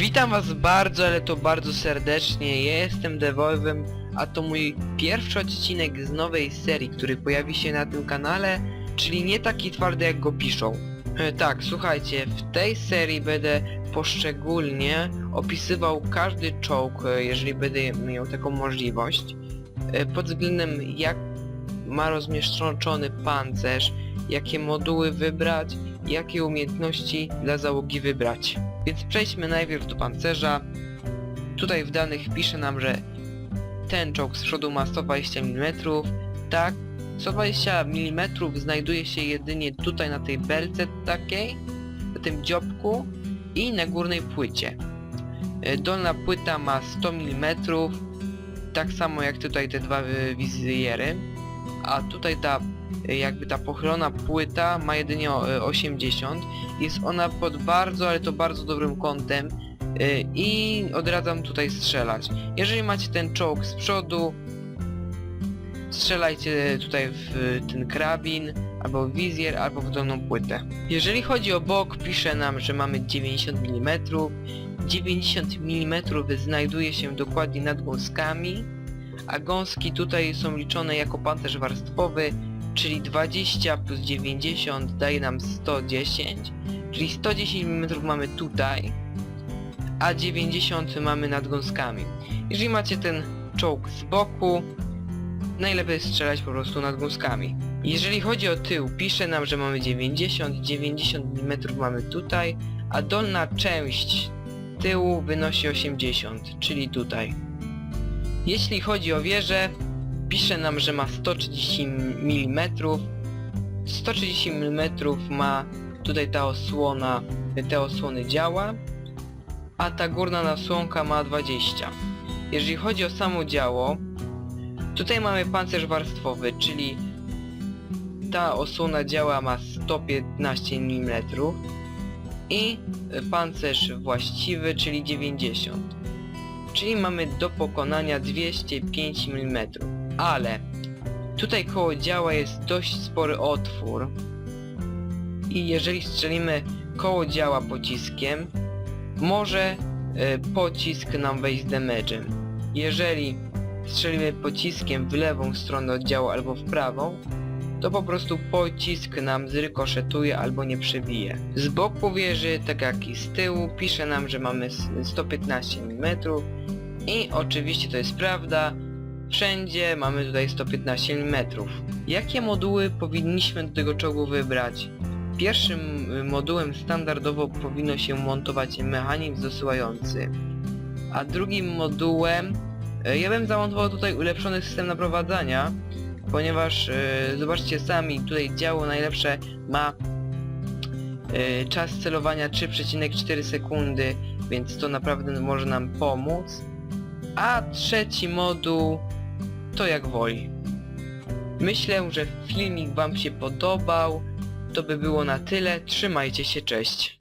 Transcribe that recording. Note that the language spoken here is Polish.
Witam was bardzo, ale to bardzo serdecznie. Ja jestem Devolvem, a to mój pierwszy odcinek z nowej serii, który pojawi się na tym kanale, czyli nie taki twardy jak go piszą. E, tak, słuchajcie, w tej serii będę poszczególnie opisywał każdy czołg, e, jeżeli będę miał taką możliwość, e, pod względem jak ma rozmieszczony pancerz, jakie moduły wybrać, jakie umiejętności dla załogi wybrać. Więc przejdźmy najpierw do pancerza. Tutaj w danych pisze nam, że ten czołg z przodu ma 120 mm. Tak, 120 mm znajduje się jedynie tutaj na tej belce takiej, na tym dziobku i na górnej płycie. E, Dolna płyta ma 100 mm, tak samo jak tutaj te dwa y, wizjery, a tutaj ta jakby ta pochylona płyta ma jedynie o- y, 80. Jest ona pod bardzo, ale to bardzo dobrym kątem y, i odradzam tutaj strzelać. Jeżeli macie ten czołg z przodu, strzelajcie tutaj w y, ten krabin, albo w wizjer, albo w dolną płytę. Jeżeli chodzi o bok, pisze nam, że mamy 90 mm. 90 mm znajduje się dokładnie nad gąskami, a gąski tutaj są liczone jako pancerz warstwowy, czyli 20 plus 90 daje nam 110, czyli 110 mm mamy tutaj, a 90 mamy nad gąskami. Jeżeli macie ten czołg z boku, najlepiej strzelać po prostu nad gąskami. Jeżeli chodzi o tył, pisze nam, że mamy 90, 90 mm mamy tutaj, a dolna część tyłu wynosi 80, czyli tutaj. Jeśli chodzi o wieżę, pisze nam, że ma 130 mm. 130 mm ma tutaj ta osłona, te osłony działa, a ta górna nasłonka ma 20. Jeżeli chodzi o samo działo, tutaj mamy pancerz warstwowy, czyli ta osłona działa ma 115 mm i pancerz właściwy, czyli 90. Czyli mamy do pokonania 205 mm. Ale tutaj koło działa jest dość spory otwór i jeżeli strzelimy koło działa pociskiem, może e, pocisk nam wejść damage'em. Jeżeli strzelimy pociskiem w lewą stronę oddziału albo w prawą, to po prostu pocisk nam zrykoszetuje albo nie przebije. Z boku wieży, tak jak i z tyłu, pisze nam, że mamy s- 115 mm i oczywiście to jest prawda, wszędzie mamy tutaj 115 mm. Jakie moduły powinniśmy do tego czołgu wybrać? Pierwszym y, modułem standardowo powinno się montować mechanizm dosyłający, a drugim modułem y, ja bym zamontował tutaj ulepszony system naprowadzania, ponieważ y, zobaczcie sami, tutaj działo najlepsze ma czas celowania 3,4 sekundy, więc to naprawdę może nam pomóc. A trzeci moduł to jak woli. Myślę, że filmik wam się podobał. To by było na tyle. Trzymajcie się, cześć.